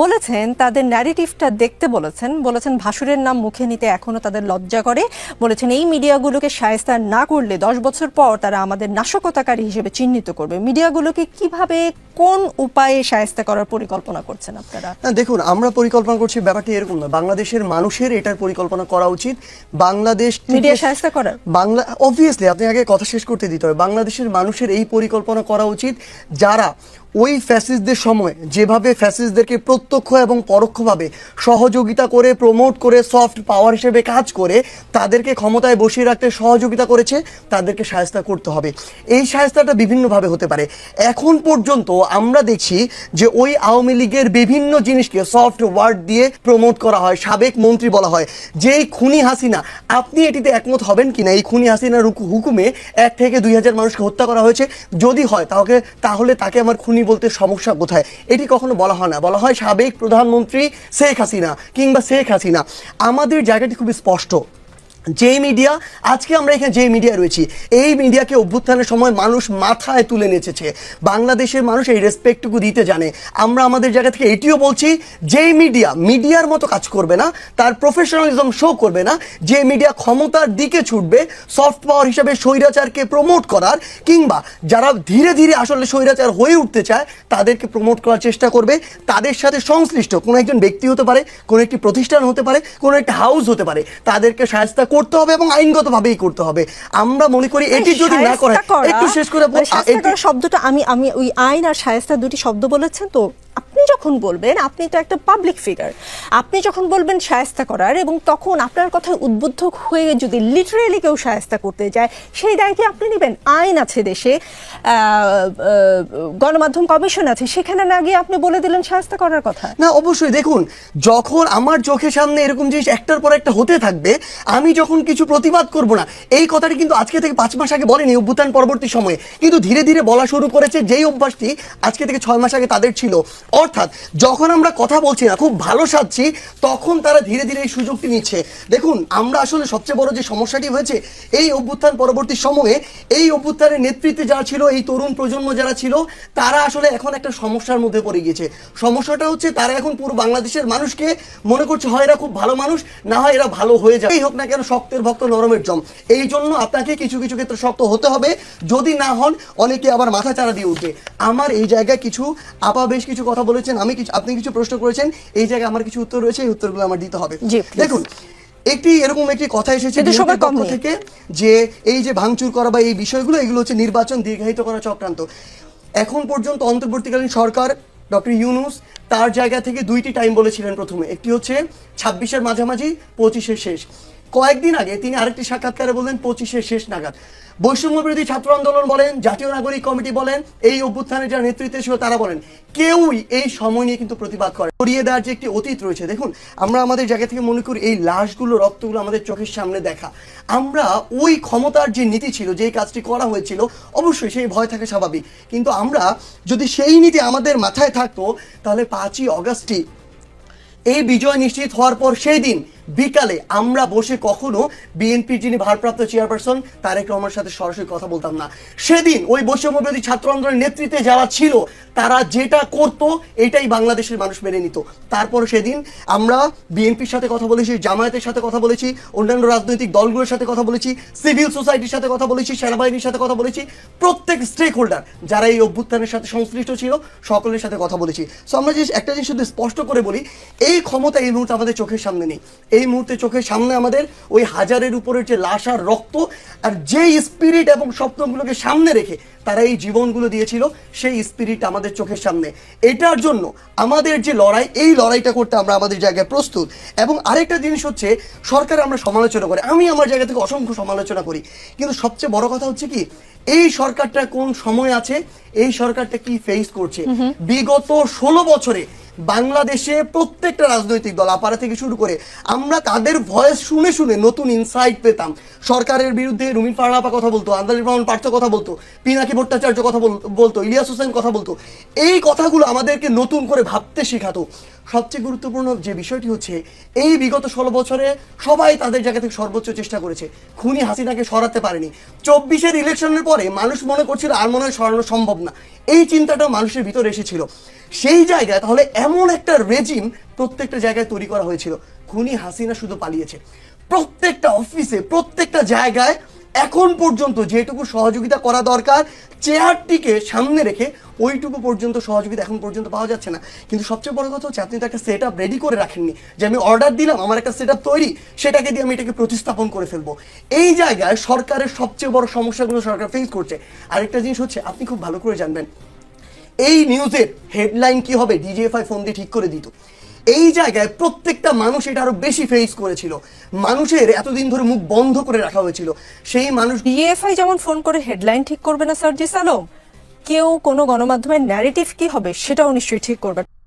বলেছেন তাদের ন্যারেটিভটা দেখতে বলেছেন। বলেছেন ভাসুরের নাম মুখে নিতে এখনও তাদের লজ্জা করে। বলেছেন এই মিডিয়াগুলোকে সায়স্তা না করলে দশ বছর পর তারা আমাদের নাশকতাকারী হিসেবে চিহ্নিত করবে। মিডিয়াগুলোকে কীভাবে কোন উপায়ে সায়স্তা করার পরিকল্পনা করছেন আপনারা? না দেখুন আমরা পরিকল্পনা করছি ব্যাপারটি এরকম না। বাংলাদেশের মানুষের এটার পরিকল্পনা করা উচিত। বাংলাদেশ মিডিয়া সায়স্তা করার? বাংলা অবভিয়াসলি আপনি আগে কথা শেষ করতে দিতে হবে। বাংলাদেশের মানুষের এই পরিকল্পনা করা উচিত যারা ওই ফ্যাসিস্টদের সময় যেভাবে ফ্যাসিস্টদেরকে প্রত্যক্ষ এবং পরোক্ষভাবে সহযোগিতা করে প্রমোট করে সফট পাওয়ার হিসেবে কাজ করে, তাদেরকে ক্ষমতায় বসিয়ে রাখতে সহযোগিতা করেছে, তাদেরকে সায়স্তা করতে হবে। এই সায়স্তাটা বিভিন্নভাবে হতে পারে। এখন পর্যন্ত আমরা দেখছি যে ওই আওয়ামী লীগের বিভিন্ন জিনিসকে সফট ওয়ার্ড দিয়ে প্রমোট করা হয়, সাবেক মন্ত্রী বলা হয়। যেই খুনি হাসিনা, আপনি এটিতে একমত হবেন কিনা? এই খুনি হাসিনার হুকু- হুকুমে এক থেকে দুই হাজার মানুষকে হত্যা করা হয়েছে। যদি হয়, তাহলে তাহলে তাকে আমার খুনি বলতে সমস্যা কোথায়? এটি কখনো বলা হয় না। বলা হয় সাবেক প্রধানমন্ত্রী শেখ হাসিনা কিংবা শেখ হাসিনা। আমাদের জায়গাটি খুবই স্পষ্ট। যেই মিডিয়া আজকে আমরা এখানে যে মিডিয়া রয়েছি, এই মিডিয়াকে অভ্যুত্থানের সময় মানুষ মাথায় তুলে নেচেছে বাংলাদেশের মানুষ এই রেসপেক্টটুকু দিতে জানে। আমরা আমাদের জায়গা থেকে এটিও বলছি, যেই মিডিয়া মিডিয়ার মতো কাজ করবে না, তার প্রফেশনালিজম শো করবে না যে মিডিয়া ক্ষমতার দিকে ছুটবে সফট পাওয়ার হিসাবে স্বৈরাচারকে প্রমোট করার, কিংবা যারা ধীরে ধীরে আসলে স্বৈরাচার হয়ে উঠতে চায়, তাদেরকে প্রমোট করার চেষ্টা করবে। তাদের সাথে সংশ্লিষ্ট কোনো একজন ব্যক্তি হতে পারে, কোনো একটি প্রতিষ্ঠান হতে পারে, কোনো একটা হাউস হতে পারে, তাদেরকে সাহায্য করতে হবে এবং আইনগতভাবেই করতে হবে। আমরা মনে করি এটি যদি না করে একটু শেষ করে মানে শব্দটা আমি আমি ওই আইন আর শায়েস্তা দুটি শব্দ বলেছেন তো যখন বলবেন, আপনি তো একটা পাবলিক ফিগার আপনি যখন বলবেন শায়েস্তা করার এবং তখন আপনার কথায় উদ্বুদ্ধ হয়ে যদি লিটারেলি কেউ শায়েস্তা করতে যায়, সেই দায় আপনি নেবেন। আইন আছে দেশে গণমাধ্যম কমিশন আছে, সেখানে না গিয়ে আপনি বলে দিলেন শায়েস্তা করার কথা। না, অবশ্যই। দেখুন, যখন আমার চোখের সামনে এরকম জিনিস একটার পর একটা হতে থাকবে, আমি যখন কিছু প্রতিবাদ করব না, এই কথাটি কিন্তু আজকে থেকে পাঁচ মাস আগে বলেনি অভ্যুত্থান পরবর্তী সময়ে। কিন্তু ধীরে ধীরে বলা শুরু করেছে যেই অভ্যাসটি আজকে থেকে ছয় মাস আগে তাদের ছিল। অর্থাৎ যখন আমরা কথা বলছি না, খুব ভালো সাজছি, তখন তারা ধীরে ধীরে এই সুযোগটি নিচ্ছে। দেখুন, আমরা আসলে সবচেয়ে বড় যে সমস্যাটি হয়েছে, এই অভ্যুত্থান পরবর্তী সময়ে এই অভ্যুত্থানের নেতৃত্বে যারা ছিল, এই তরুণ প্রজন্ম যারা ছিল, তারা আসলে এখন একটা সমস্যার মধ্যে পড়ে গিয়েছে। সমস্যাটা হচ্ছে, তারা এখন পুরো বাংলাদেশের মানুষকে মনে করছে, হয় এরা খুব ভালো মানুষ, না হয় এরা ভালো হয়ে যায় এই হোক না কেন, শক্তের ভক্ত নরমের জম। এই জন্য আপনাকে কিছু কিছু ক্ষেত্রে শক্ত হতে হবে। যদি না হন, অনেকে আবার মাথা চারা দিয়ে উঠবে। আমার এই জায়গায় কিছু, আপা বেশ কিছু কথা বলেছেন আমি কিছু আপনি কিছু প্রশ্ন করেছেন এই জায়গায় আমার কিছু উত্তর রয়েছে এই উত্তরগুলো আমার দিতে হবে। দেখুন একটি এরকম একটি কথা এসেছে কম পক্ষ থেকে যে এই যে ভাঙচুর করা বা এই বিষয়গুলো এগুলো হচ্ছে নির্বাচন দীর্ঘায়িত করা চক্রান্ত। এখন পর্যন্ত অন্তর্বর্তীকালীন সরকার ডক্টর ইউনুস তার জায়গা থেকে দুইটি টাইম বলেছিলেন প্রথমে। একটি হচ্ছে ছাব্বিশের মাঝামাঝি পঁচিশের শেষ। কয়েকদিন আগে তিনি আরেকটি সাক্ষাৎকারে বললেন পঁচিশের শেষ নাগাদ। বৈষম্য বিরোধী ছাত্র আন্দোলন বলেন, জাতীয় নাগরিক কমিটি বলেন, এই অভ্যুত্থানের যারা নেতৃত্বে ছিল তারা বলেন, কেউই এই সময় নিয়ে কিন্তু প্রতিবাদ করে। সরিয়ে দেওয়ার যে একটি অতীত রয়েছে, দেখুন, আমরা আমাদের জায়গা থেকে মনে করি এই লাশগুলো, রক্তগুলো আমাদের চোখের সামনে দেখা। আমরা ওই ক্ষমতার যে নীতি ছিল, যেই কাজটি করা হয়েছিল, অবশ্যই সেই ভয় থাকে স্বাভাবিক। কিন্তু আমরা যদি সেই নীতি আমাদের মাথায় থাকতো, তাহলে পাঁচই অগাস্টই এই বিজয় নিশ্চিত হওয়ার পর সেই দিন বিকালে আমরা বসে কখনো বিএনপির যিনি ভারপ্রাপ্ত চেয়ারপারসন, তারেক রহমানের সাথে সরাসরি কথা বলতাম না। সেদিন ওই বৈষম্যবিরোধী ছাত্র আন্দোলনের নেতৃত্বে যারা ছিল, তারা যেটা করতো, এটাই বাংলাদেশের মানুষ মেনে নিত। তারপর সেদিন আমরা বিএনপির সাথে কথা বলেছি, জামায়াতের সাথে কথা বলেছি, অন্যান্য রাজনৈতিক দলগুলোর সাথে কথা বলেছি, সিভিল সোসাইটির সাথে কথা বলেছি, সেনাবাহিনীর সাথে কথা বলেছি, প্রত্যেক স্টেক হোল্ডার যারা এই অভ্যুত্থানের সাথে সংশ্লিষ্ট ছিল, সকলের সাথে কথা বলেছি। সো আমরা যে একটা জিনিস শুধু স্পষ্ট করে বলি, এই ক্ষমতা এই মুহূর্তে আমাদের চোখের সামনে নেই। এই মুহূর্তে চোখের সামনে আমাদের ওই হাজারের উপরের যে লাশ আর রক্ত আর যেই স্পিরিট এবং স্বপ্নগুলোকে সামনে রেখে তারা এই জীবনগুলো দিয়েছিল সেই স্পিরিট আমাদের চোখের সামনে। এটার জন্য আমাদের যে লড়াই এই লড়াইটা করতে আমরা আমাদের জায়গায় প্রস্তুত। এবং আরেকটা জিনিস হচ্ছে সরকার আমরা সমালোচনা করি। আমি আমার জায়গা থেকে অসংখ্য সমালোচনা করি। কিন্তু সবচেয়ে বড় কথা হচ্ছে কি এই সরকারটা কোন সময় আছে এই সরকারটা কি ফেস করছে? বিগত ষোলো বছরে বাংলাদেশে প্রত্যেকটা রাজনৈতিক দল আপারা থেকে শুরু করে আমরা তাদের ভয়েস শুনে শুনে নতুন ইনসাইট পেতাম। সরকারের বিরুদ্ধে রুমিন ফারহাপা কথা বলতো আন্দালির রহমান পার্থ কথা বলতো, পিনাকি ভট্টাচার্য কথা বলতো, ইলিয়াস হোসেন কথা বলতো। এই কথাগুলো আমাদেরকে নতুন করে ভাবতে শেখাতো। সবচেয়ে গুরুত্বপূর্ণ যে বিষয়টি হচ্ছে, এই বিগত ষোলো বছরে সবাই তাদের জায়গা থেকে সর্বোচ্চ চেষ্টা করেছে। খুনি হাসিনাকে সরাতে পারেনি। চব্বিশের ইলেকশনের পরে মানুষ মনে করছিল আর মনে হয় সরানো সম্ভব না। এই চিন্তাটাও মানুষের ভিতরে এসেছিল। সেই জায়গায় তাহলে এমন একটা রেজিম প্রত্যেকটা জায়গায় তৈরি করা হয়েছিল। খুনি হাসিনা শুধু পালিয়েছে। প্রত্যেকটা অফিসে প্রত্যেকটা জায়গায় এখন পর্যন্ত যেটুকু সহযোগিতা করা দরকার, চেয়ারটিকে সামনে রেখে ওইটুকু পর্যন্ত সহযোগিতা এখন পর্যন্ত পাওয়া যাচ্ছে না। কিন্তু সবচেয়ে বড় কথা হচ্ছে, আপনি তো একটা সেট আপ রেডি করে রাখেননি। যে আমি অর্ডার দিলাম, আমার একটা সেট আপ তৈরি, সেটাকে দিয়ে আমি এটাকে প্রতিস্থাপন করে ফেলব। এই জায়গায় সরকারের সবচেয়ে বড় সমস্যাগুলো সরকার ফেস করছে। আরেকটা জিনিস হচ্ছে, আপনি খুব ভালো করে জানবেন, এই নিউজের হেডলাইন কি হবে? ডিজিএফআই ফোন দিয়ে ঠিক করে দিত এই জায়গায় প্রত্যেকটা মানুষ এটা আরও বেশি ফেস করেছিল। মানুষের এতদিন ধরে মুখ বন্ধ করে রাখা হয়েছিল। সেই মানুষ ডিএফআই যেমন ফোন করে হেডলাইন ঠিক করবে না সার্জিস আলম কেউ কোনো গণমাধ্যমের ন্যারেটিভ কি হবে সেটাও নিশ্চয়ই ঠিক করবে।